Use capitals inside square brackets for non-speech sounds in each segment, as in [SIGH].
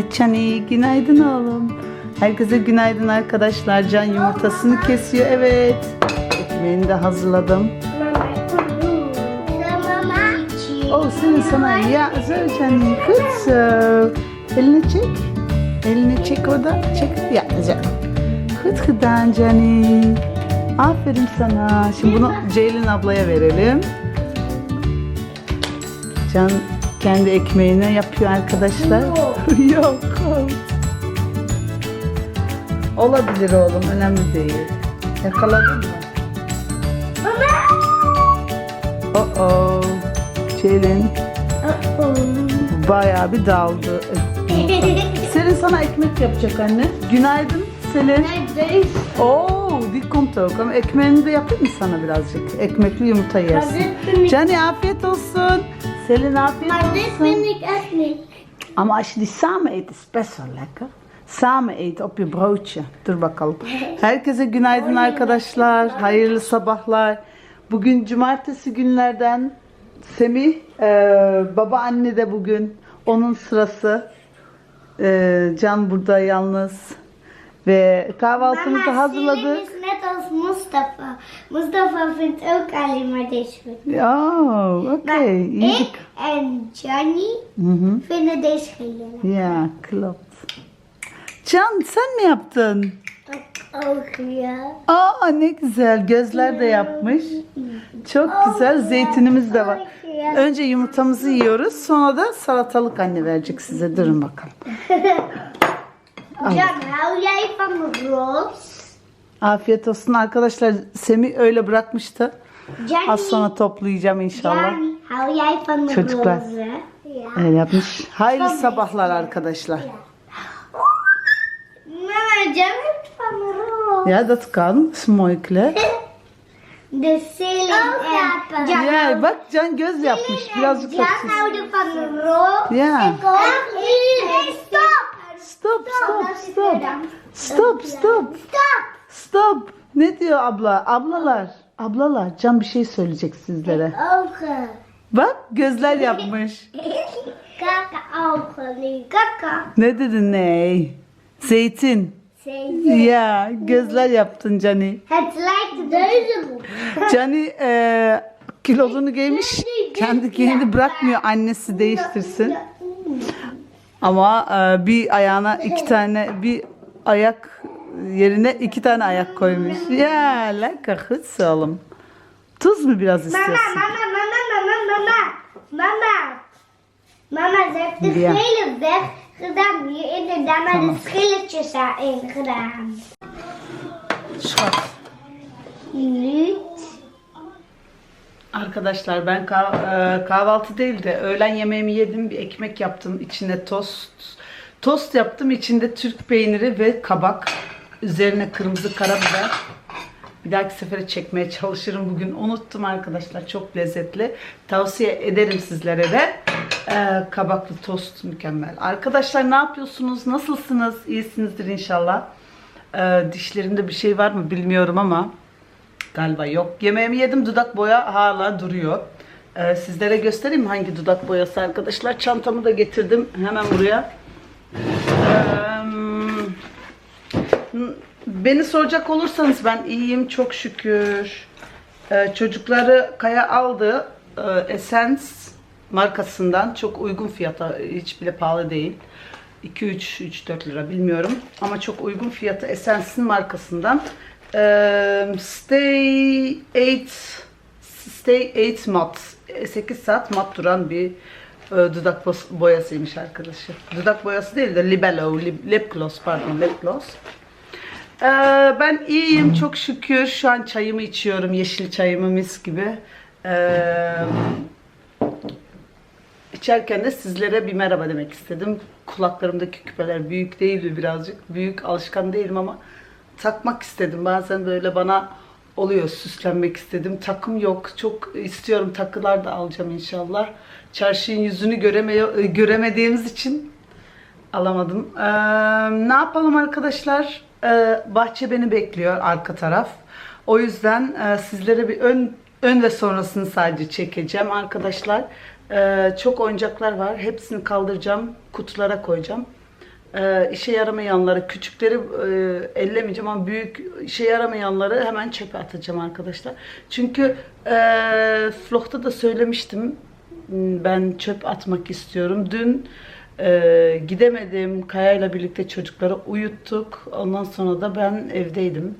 Evet Cani günaydın oğlum. Herkese günaydın arkadaşlar. Can yumurtasını kesiyor. Evet. Ekmeğini de hazırladım. Senin sana ya Cani. Kızım. Elini çek. Elini çek orada. Çek. Ya güzel. Kıt kıdan Cani. Aferin sana. Şimdi bunu Ceylin ablaya verelim. Can kendi ekmeğine yapıyor arkadaşlar. [LAUGHS] Yok. Olabilir oğlum. Önemli değil. Yakaladın mı? Oh oh. Ceylin bayağı bir daldı. [LAUGHS] Selin sana ekmek yapacak anne. Günaydın Selin. Oo, bir kontok. Ama ekmeğini de yapayım mı sana birazcık? Ekmekli yumurta yersin. Cani afiyet olsun. Selin afiyet olsun. Ama als je die samen eet, is het best wel lekker. Samen eten op je broodje. Dur bakalım. Herkese günaydın arkadaşlar. Hayırlı sabahlar. Bugün cumartesi günlerden Semih, e, baba anne de bugün. Onun sırası. E, Can burada yalnız. Ve kahvaltımızı Mama, hazırladık. Als Mustafa. Mustafa vindt ook alleen maar deze goed. Oh, oké. İyi. ik en Johnny Hı hı. vinden deze lelijk. Ya, klopt. Can sen mi yaptın? Ook ja. Aa ne güzel. Gözler de yapmış. Çok güzel. Zeytinimiz de var. Önce yumurtamızı yiyoruz. Sonra da salatalık anne verecek size. Durun bakalım. [LAUGHS] Al. Jan, hou jij van roos? Afiyet olsun arkadaşlar. Semih öyle bırakmıştı. Johnny, Az sonra toplayacağım inşallah. De Çocuklar. Ja. Öyle yapmış. Hayırlı sabahlar arkadaşlar. Mama, heeft van de roos. Ja, dat kan. is mooi kleur. De ceiling en Jan, Ya [LAUGHS] bak Can göz yapmış. Birazcık haksız. houdt van de roos. Ja. Ik ook. Hey, stop! Stop, stop, stop. Stop, stop. Stop! Stop. Ne diyor abla? Ablalar. Ablalar. Can bir şey söyleyecek sizlere. Ogen. Bak gözler yapmış. Kaka nee, kaka. Ne dedin ney? Zeytin. Zeven. Ya gözler yaptın Cani. Lijkt deze boek. Cani e, kilodunu giymiş. Kendi kendini bırakmıyor annesi değiştirsin. Ama e, bir ayağına iki tane bir ayak yerine iki tane ayak koymuş. Ya lekker goed oğlum. Tuz mu biraz istiyorsun? mama, mama, mama, mama. Mama. Mama, ze heeft de Ja. gele weg gedaan. Hier inderdaad maar Tamam. de schilletjes daarin gedaan. Schat. Arkadaşlar ben kah- e, kahvaltı değil de öğlen yemeğimi yedim. Bir ekmek yaptım. içine tost. Tost yaptım. içinde Türk peyniri ve kabak. Üzerine kırmızı karabiber. Bir dahaki sefere çekmeye çalışırım bugün. Unuttum arkadaşlar. Çok lezzetli. Tavsiye ederim sizlere de. E, kabaklı tost mükemmel. Arkadaşlar ne yapıyorsunuz? Nasılsınız? İyisinizdir inşallah. E, dişlerimde bir şey var mı bilmiyorum ama Galiba yok. Yemeğimi yedim. Dudak boya hala duruyor. Ee, sizlere göstereyim hangi dudak boyası arkadaşlar. Çantamı da getirdim hemen buraya. Ee, beni soracak olursanız ben iyiyim çok şükür. Ee, çocukları Kaya aldı. Ee, Essence markasından çok uygun fiyata hiç bile pahalı değil. 2-3-3-4 lira bilmiyorum. Ama çok uygun fiyatı Essence'in markasından. Ee, Stay 8 Stay 8 mat 8 saat mat duran bir e, dudak boyasıymış arkadaşı. Dudak boyası değil de Libello, lip, lip gloss pardon lip gloss. Ee, ben iyiyim çok şükür. Şu an çayımı içiyorum. Yeşil çayımı mis gibi. Ee, İçerken de sizlere bir merhaba demek istedim. Kulaklarımdaki küpeler büyük değildi birazcık. Büyük alışkan değilim ama takmak istedim. Bazen böyle bana oluyor süslenmek istedim. Takım yok. Çok istiyorum takılar da alacağım inşallah. Çarşının yüzünü göreme göremediğimiz için alamadım. Ee, ne yapalım arkadaşlar? Ee, bahçe beni bekliyor arka taraf. O yüzden e, sizlere bir ön ön ve sonrasını sadece çekeceğim arkadaşlar. Ee, çok oyuncaklar var. Hepsini kaldıracağım, kutulara koyacağım. e, işe yaramayanları, küçükleri e, ellemeyeceğim ama büyük işe yaramayanları hemen çöpe atacağım arkadaşlar. Çünkü e, vlogda da söylemiştim ben çöp atmak istiyorum. Dün e, gidemedim. Kaya ile birlikte çocukları uyuttuk. Ondan sonra da ben evdeydim.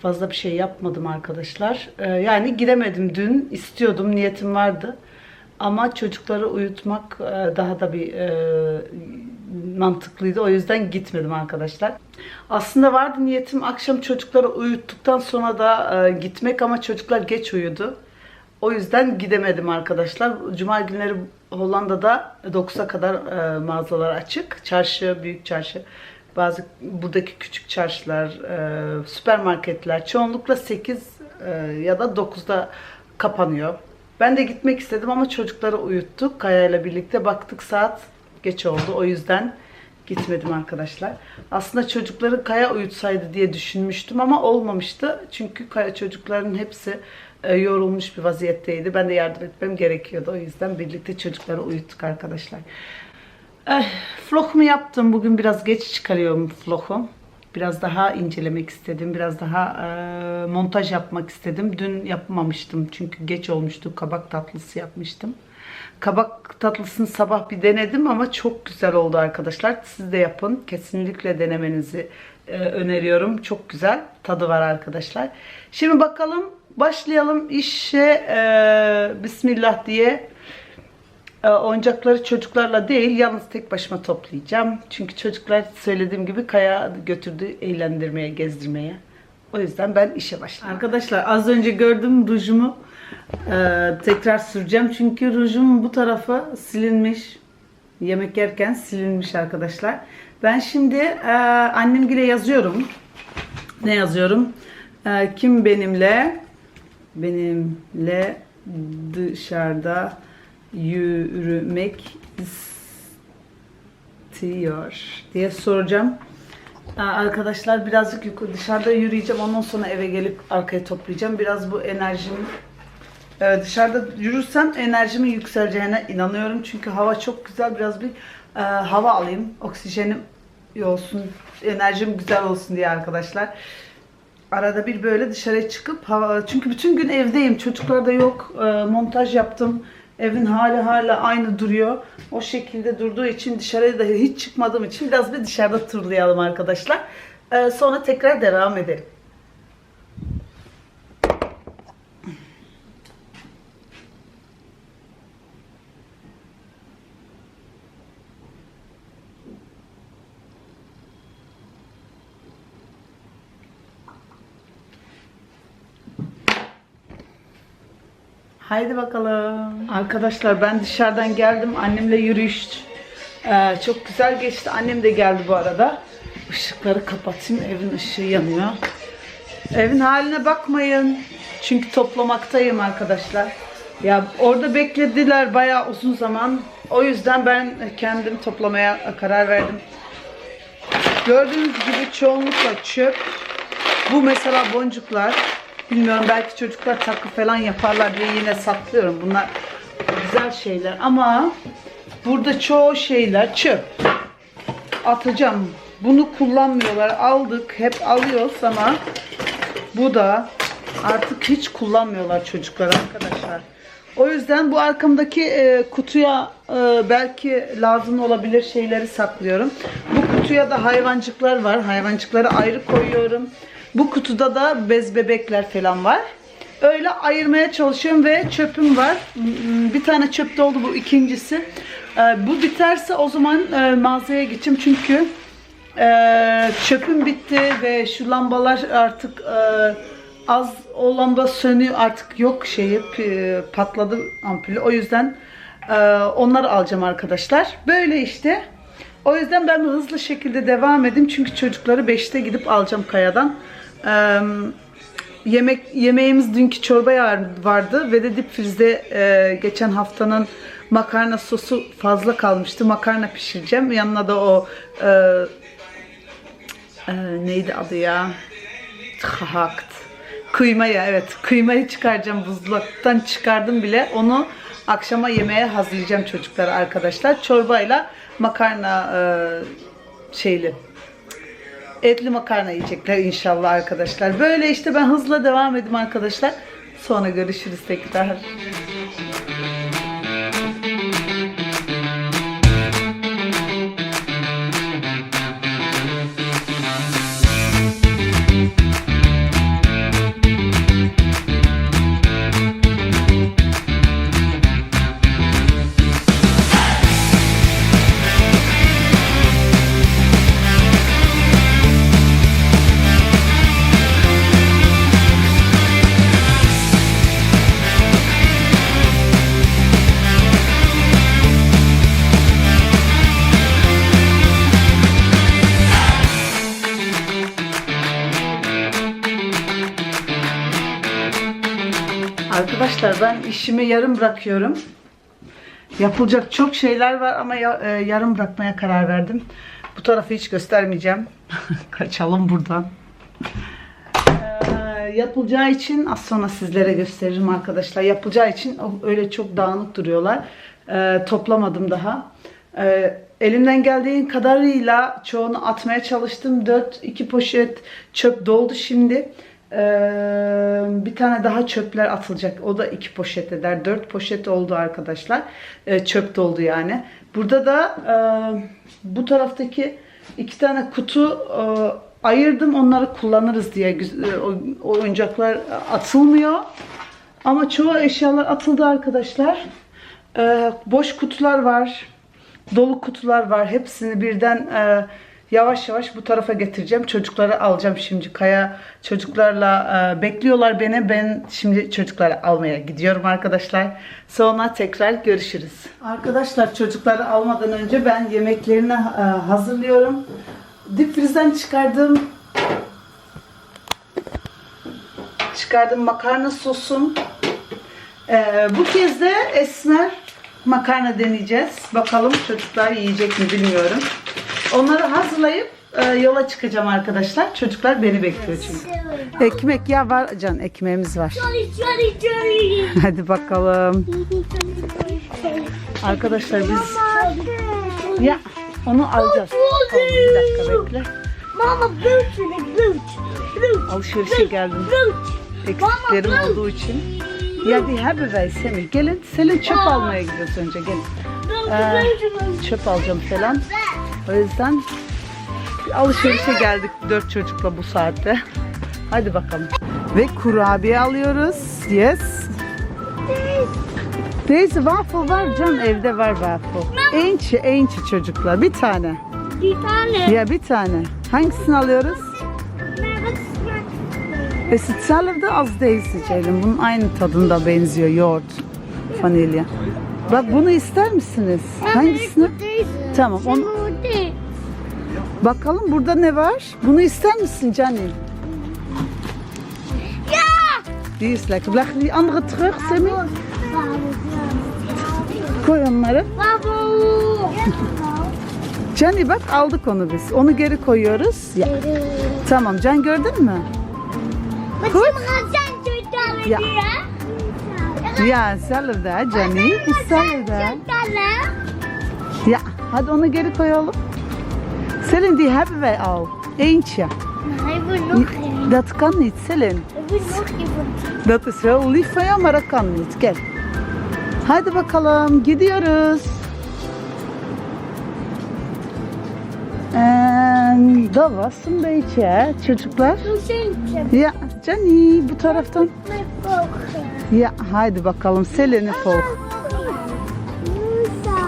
Fazla bir şey yapmadım arkadaşlar. E, yani gidemedim dün. istiyordum, niyetim vardı. Ama çocukları uyutmak e, daha da bir e, mantıklıydı. O yüzden gitmedim arkadaşlar. Aslında vardı niyetim akşam çocukları uyuttuktan sonra da e, gitmek ama çocuklar geç uyudu. O yüzden gidemedim arkadaşlar. Cuma günleri Hollanda'da 9'a kadar e, mağazalar açık. Çarşı, büyük çarşı, bazı buradaki küçük çarşılar, e, süpermarketler çoğunlukla 8 e, ya da 9'da kapanıyor. Ben de gitmek istedim ama çocukları uyuttuk. Kaya ile birlikte baktık saat geç oldu. O yüzden gitmedim arkadaşlar. Aslında çocukları Kaya uyutsaydı diye düşünmüştüm ama olmamıştı. Çünkü Kaya çocukların hepsi e, yorulmuş bir vaziyetteydi. Ben de yardım etmem gerekiyordu. O yüzden birlikte çocukları uyuttuk arkadaşlar. Eh, vlogumu yaptım. Bugün biraz geç çıkarıyorum vlogu. Biraz daha incelemek istedim. Biraz daha e, montaj yapmak istedim. Dün yapmamıştım çünkü geç olmuştu. Kabak tatlısı yapmıştım. Kabak tatlısını sabah bir denedim ama çok güzel oldu arkadaşlar. Siz de yapın. Kesinlikle denemenizi e, öneriyorum. Çok güzel tadı var arkadaşlar. Şimdi bakalım başlayalım işe e, Bismillah diye e, oyuncakları çocuklarla değil yalnız tek başıma toplayacağım. Çünkü çocuklar söylediğim gibi kaya götürdü eğlendirmeye, gezdirmeye. O yüzden ben işe başladım. Arkadaşlar az önce gördüm rujumu e, tekrar süreceğim. Çünkü rujum bu tarafa silinmiş. Yemek yerken silinmiş arkadaşlar. Ben şimdi e, annemgile yazıyorum. Ne yazıyorum? E, kim benimle benimle dışarıda yürümek istiyor diye soracağım. Aa, Arkadaşlar birazcık dışarıda yürüyeceğim. Ondan sonra eve gelip arkaya toplayacağım. Biraz bu enerjim e, dışarıda yürürsem enerjimin yükseleceğine inanıyorum. Çünkü hava çok güzel. Biraz bir e, hava alayım. Oksijenim iyi olsun. Enerjim güzel olsun diye arkadaşlar. Arada bir böyle dışarıya çıkıp hava... Çünkü bütün gün evdeyim. Çocuklar da yok. E, montaj yaptım. Evin hali hala aynı duruyor. O şekilde durduğu için dışarıya da hiç çıkmadığım için biraz bir dışarıda turlayalım arkadaşlar. E, sonra tekrar devam edelim. Haydi bakalım. Arkadaşlar ben dışarıdan geldim. Annemle yürüyüş ee, çok güzel geçti. Annem de geldi bu arada. Işıkları kapatayım. Evin ışığı yanıyor. Evin haline bakmayın. Çünkü toplamaktayım arkadaşlar. Ya orada beklediler bayağı uzun zaman. O yüzden ben kendim toplamaya karar verdim. Gördüğünüz gibi çoğunlukla çöp. Bu mesela boncuklar. Bilmiyorum belki çocuklar takı falan yaparlar diye yine saklıyorum. Bunlar güzel şeyler ama burada çoğu şeyler çöp. Atacağım. Bunu kullanmıyorlar. Aldık. Hep alıyoruz ama bu da artık hiç kullanmıyorlar çocuklar arkadaşlar. O yüzden bu arkamdaki e, kutuya e, belki lazım olabilir şeyleri saklıyorum. Bu kutuya da hayvancıklar var. Hayvancıkları ayrı koyuyorum. Bu kutuda da bez bebekler falan var. Öyle ayırmaya çalışıyorum ve çöpüm var. Hmm, Bir tane çöp doldu bu ikincisi. E, bu biterse o zaman e, mağazaya gideceğim çünkü e, çöpüm bitti ve şu lambalar artık e, az o lamba sönüyor artık yok şeyi patladı ampulü. O yüzden onları alacağım arkadaşlar. Böyle işte. O yüzden ben hızlı şekilde devam edeyim. Çünkü çocukları 5'te gidip alacağım kayadan. E, yemek yemeğimiz dünkü çorba vardı ve de dip frizde e, geçen haftanın makarna sosu fazla kalmıştı. Makarna pişireceğim. Yanına da o e, e, neydi adı ya? Hakt. Kıymayı evet. Kıymayı çıkaracağım buzluktan çıkardım bile. Onu akşama yemeğe hazırlayacağım çocuklara arkadaşlar. Çorbayla makarna e, şeyli. Etli makarna yiyecekler inşallah arkadaşlar. Böyle işte ben hızla devam edeyim arkadaşlar. Sonra görüşürüz tekrar. Arkadaşlar ben işimi yarım bırakıyorum. Yapılacak çok şeyler var ama ya- e, yarım bırakmaya karar verdim. Bu tarafı hiç göstermeyeceğim. [LAUGHS] Kaçalım buradan. Ee, yapılacağı için az sonra sizlere gösteririm arkadaşlar. Yapılacağı için öyle çok dağınık duruyorlar. Ee, toplamadım daha. Ee, elimden geldiği kadarıyla çoğunu atmaya çalıştım. 4 2 poşet çöp doldu şimdi. Ee, bir tane daha çöpler atılacak. O da iki poşet eder. Dört poşet oldu arkadaşlar. Ee, çöp doldu yani. Burada da e, bu taraftaki iki tane kutu e, ayırdım. Onları kullanırız diye. O oyuncaklar atılmıyor. Ama çoğu eşyalar atıldı arkadaşlar. Ee, boş kutular var. Dolu kutular var. Hepsini birden e, yavaş yavaş bu tarafa getireceğim. Çocukları alacağım şimdi. Kaya çocuklarla e, bekliyorlar beni. Ben şimdi çocukları almaya gidiyorum arkadaşlar. Sonra tekrar görüşürüz. Arkadaşlar çocukları almadan önce ben yemeklerini e, hazırlıyorum. Dipfrizden çıkardığım çıkardığım makarna sosum. Ee, bu kez de esmer makarna deneyeceğiz. Bakalım çocuklar yiyecek mi bilmiyorum. Onları hazırlayıp e, yola çıkacağım arkadaşlar. Çocuklar beni bekliyor çünkü. Ekmek ya var Can ekmeğimiz var. [LAUGHS] Hadi bakalım. Arkadaşlar biz ya onu alacağız. Tamam, bir dakika bekle. Mama. Boot. Alışverişe geldim. Eksiklerim olduğu için. Ya bir haber ver Semih. Gelin Selin çöp almaya gidiyoruz önce gelin. Ee, çöp alacağım falan. O yüzden bir alışverişe geldik dört çocukla bu saatte. Hadi bakalım. Ve kurabiye alıyoruz. Yes. Neyse waffle var Can evde var waffle. Ençi ençi çocuklar bir tane. Bir tane. Ya bir tane. Hangisini alıyoruz? E sütseller de az değil Ceylin. Bunun aynı tadında benziyor yoğurt, vanilya. Bak bunu ister misiniz? Hangisini? Tamam, onu- Bakalım burada ne var? Bunu ister misin Cani? Ja! Die is lekker. Leg die andere terug, Sammy. Koy onları. Cani bak aldık onu biz. Onu geri koyuyoruz. Ya. Tamam Can gördün mü? Die, hè? Ya hetzelfde Cani. Vertellen? Ja, hadi onu geri koyalım. Selin die hebben wij al. Eentje. Nee, we nog één. Dat kan niet Selin. We nog één. Dat is heel lief van jou, maar dat kan niet. Gel. Hadi bakalım gidiyoruz. En dat was een beetje hè, çocuklar. Ja, Jenny bu taraftan. Ja, haydi bakalım Selin'i volg. Musa.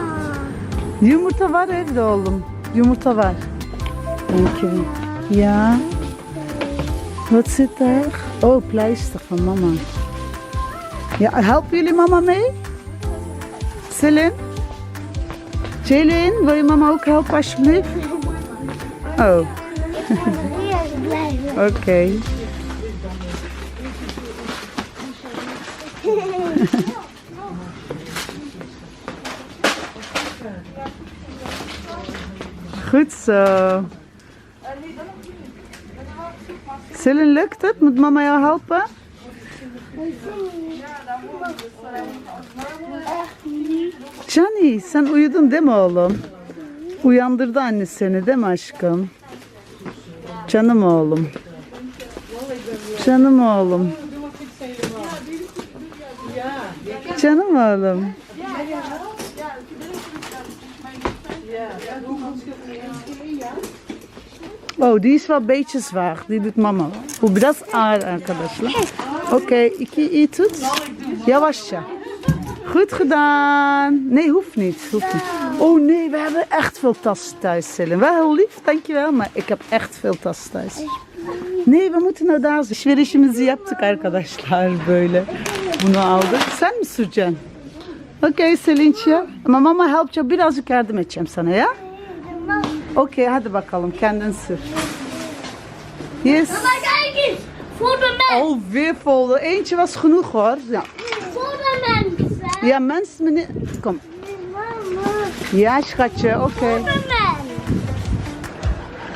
Yumurta var evde oğlum. Yumurta var. Dank je. Ja. Wat zit daar? Oh, pleister van mama. Ja, helpen jullie mama mee? Selin? Ceylin, wil je mama ook helpen alsjeblieft? Oh, [LAUGHS] oké. [LAUGHS] Goed zo. Selin, lukt het? Moet mama jou helpen? Johnny, sen uyudun değil mi oğlum? Uyandırdı anne seni değil mi aşkım? Canım oğlum. Canım oğlum. Canım oğlum. Oh, die is wel een beetje zwaar. Die doet mama. Bu biraz ağır arkadaşlar. Oké, iki iyi tut. Yavaşça. Goed gedaan. Nee, hoeft niet. Hoeft niet. Oh nee, we hebben echt veel tassen thuis, Selim. Wel heel lief, dankjewel. Maar ik heb echt veel tassen thuis. Nee, we moeten nou daar. Alışverişimizi yaptık arkadaşlar böyle. Bunu aldık. Sen mi süreceksin? Okey Selinç'e. Ama mama helpça birazcık yardım edeceğim sana ya. Okey hadi bakalım kendin sür. Yes. Maar kijk eens, voor de mens. Oh, weer vol. Eentje was genoeg hoor. Ja, Voor de mensen. ja mensen, meneer. Kom. Ja, schatje, oké. mens.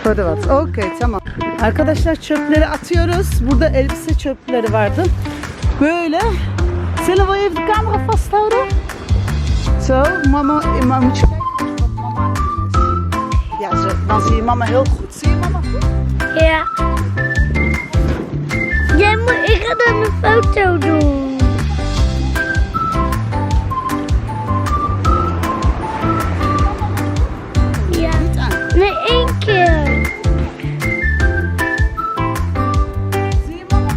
Hadi wat. Oké, tamam. Arkadaşlar çöpleri atıyoruz. Burada elbise çöpleri vardı. Böyle. We even de camera vasthouden? Zo, mama, mama moet Ja, dan zie je mama heel goed. Zie je mama goed? Ja. Jij moet, ik ga dan een foto doen. Ja. Nee, één keer. Zie je mama?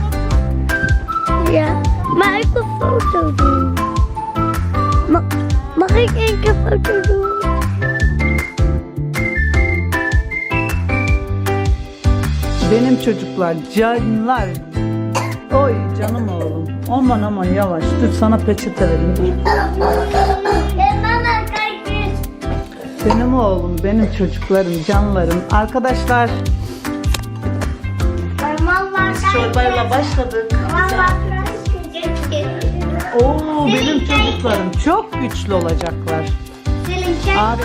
Ja. Maar ik wil foto doen. Mag, mag ik één keer foto doen? Çocuklar canlar. Oy canım oğlum. Aman aman yavaş. Dur sana peçete vereyim. Dur. Benim oğlum, benim çocuklarım, canlarım. Arkadaşlar biz çorbayla başladık. Oo benim çocuklarım çok güçlü olacaklar. Abi.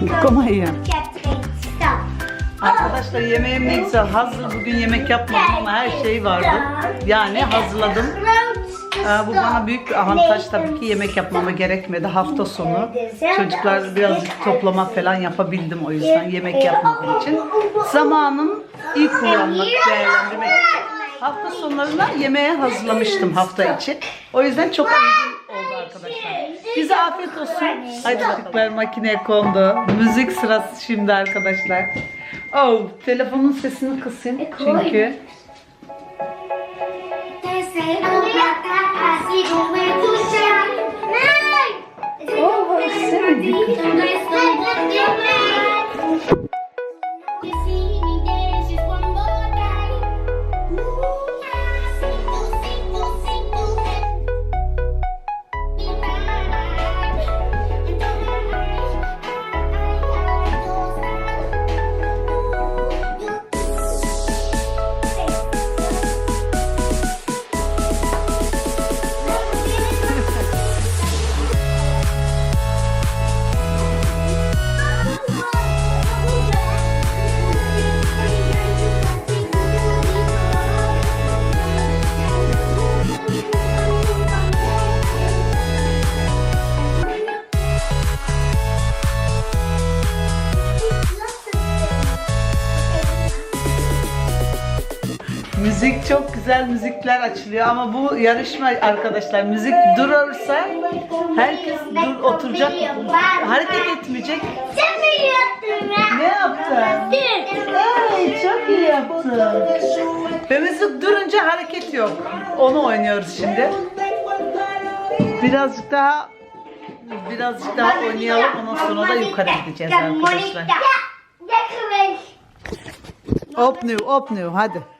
Niet [LAUGHS] Arkadaşlar yemeğim ne güzel. Hazır bugün yemek yapmadım ama her şey vardı. Yani hazırladım. Aa, bu bana büyük bir avantaj tabii ki yemek yapmama gerekmedi hafta sonu. Çocuklar birazcık toplama falan yapabildim o yüzden yemek yapmadığım için. Zamanım iyi kullanmak, değerlendirmek. Hafta sonlarına yemeğe hazırlamıştım hafta için. O yüzden çok uygun oldu arkadaşlar. Bize afiyet olsun. Çocuklar makineye kondu. Müzik sırası şimdi arkadaşlar. Oh, telefonun sesini kısayım çünkü. Müzik çok güzel müzikler açılıyor ama bu yarışma arkadaşlar müzik durursa herkes dur oturacak hareket etmeyecek. Sen mi yaptın ya? Ne yaptın? Ay çok iyi yaptın. Ve müzik durunca hareket yok. Onu oynuyoruz şimdi. Birazcık daha birazcık daha oynayalım ondan sonra da yukarı gideceğiz arkadaşlar. Opnieuw, opnieuw, hadi.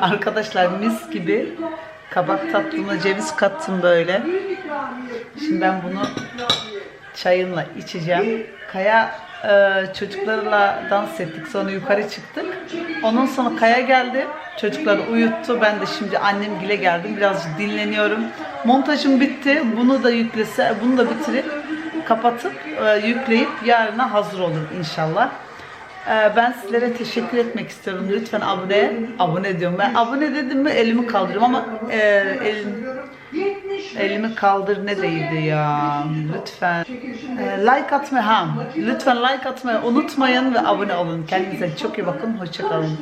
arkadaşlar mis gibi kabak tatlına ceviz kattım böyle. Şimdi ben bunu çayımla içeceğim. Kaya e, çocuklarla dans ettik. Sonra yukarı çıktık. Ondan sonra Kaya geldi. Çocukları uyuttu. Ben de şimdi annem gile geldim. Birazcık dinleniyorum. Montajım bitti. Bunu da yüklese, bunu da bitirip kapatıp e, yükleyip yarına hazır olur inşallah. E, ben sizlere teşekkür etmek istiyorum. Lütfen abone, abone diyorum ben. Abone dedim mi elimi kaldırıyorum ama e, elim, Elimi kaldır ne değildi ya. Lütfen. Ee, like atmayı ha. Lütfen like atmayı unutmayın ve abone olun. Kendinize çok iyi bakın. Hoşçakalın.